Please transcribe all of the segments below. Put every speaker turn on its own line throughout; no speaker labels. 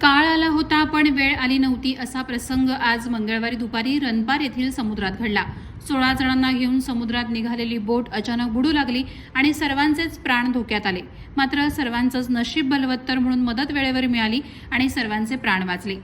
काळ आला होता पण वेळ आली नव्हती असा प्रसंग आज मंगळवारी दुपारी रनपार येथील समुद्रात घडला. सोळा जणांना घेऊन समुद्रात निघालेली बोट अचानक बुडू लागली आणि सर्वांचेच प्राण धोक्यात आले. मात्र सर्वांचंच नशीब बलवत्तर म्हणून मदत वेळेवर मिळाली आणि सर्वांचे प्राण वाचले.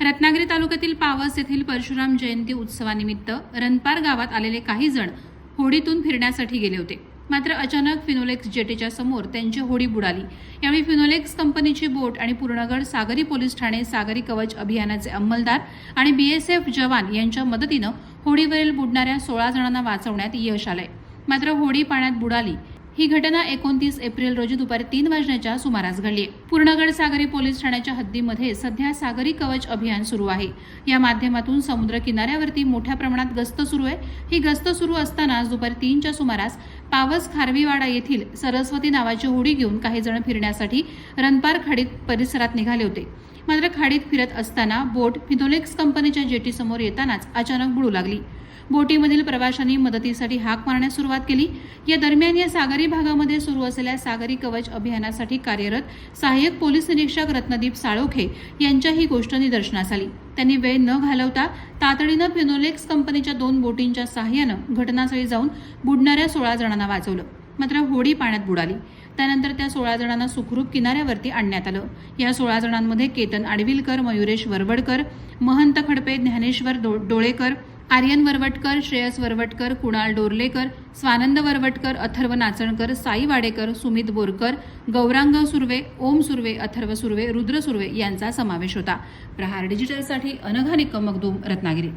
रत्नागिरी तालुक्यातील पावस येथील परशुराम जयंती उत्सवानिमित्त रनपार गावात आलेले काही जण होडीतून फिरण्यासाठी गेले होते. मात्र अचानक फिनोलेक्स जेटीच्या समोर त्यांची होडी बुडाली. यावेळी फिनोलेक्स कंपनीची बोट आणि पूर्णगड सागरी पोलीस ठाणे सागरी कवच अभियानाचे अंमलदार आणि बीएसएफ जवान यांच्या मदतीनं होडीवरील बुडणाऱ्या सोळा जणांना वाचवण्यात यश आलंय. मात्र होडी पाण्यात बुडाली. ही घटना एकोणतीस एप्रिल रोजी दुपारी तीन वाजण्याच्या सुमारास घडली. पूर्णगड सागरी पोलीस ठाण्याच्या हद्दीमध्ये सध्या सागरी कवच अभियान सुरू आहे. या माध्यमातून समुद्र किनाऱ्यावरती मोठ्या प्रमाणात गस्त सुरू आहे. ही गस्त सुरू असतानाच दुपारी तीनच्या सुमारास पावस खारवीवाडा येथील सरस्वती नावाची होडी घेऊन काही जण फिरण्यासाठी रनपार खाडीत परिसरात निघाले होते. मात्र खाडीत फिरत असताना बोट फिनोलेक्स कंपनीच्या जेटीसमोर येतानाच अचानक बुडू लागली. बोटीमधील प्रवाशांनी मदतीसाठी हाक मारण्यास सुरुवात केली. या दरम्यान या सागरी भागामध्ये सुरू असलेल्या सागरी कवच अभियानासाठी कार्यरत सहाय्यक पोलीस निरीक्षक रत्नदीप साळोखे यांच्या ही गोष्ट निदर्शनास आली. त्यांनी वेळ न घालवता तातडीनं फिनोलेक्स कंपनीच्या दोन बोटींच्या सहाय्यानं घटनास्थळी जाऊन बुडणाऱ्या सोळा जणांना वाचवलं. मात्र होडी पाण्यात बुडाली. त्यानंतर त्या सोळा जणांना सुखरूप किनाऱ्यावरती आणण्यात आलं. या सोळा जणांमध्ये केतन आडविलकर मयुरेश वरवडकर महंत खडपे ज्ञानेश्वर डो- डोळेकर आर्यन वरवटकर श्रेयस वरवटकर कुणाल डोरलेकर स्वानंद वरवटकर अथर्व नाचणकर साई वाडेकर सुमित बोरकर गौरांग सुर्वे ओम सुर्वे अथर्व सुर्वे रुद्र सुर्वे यांचा समावेश होता. प्रहार डिजिटलसाठी अनघा निकम मगदूम रत्नागिरी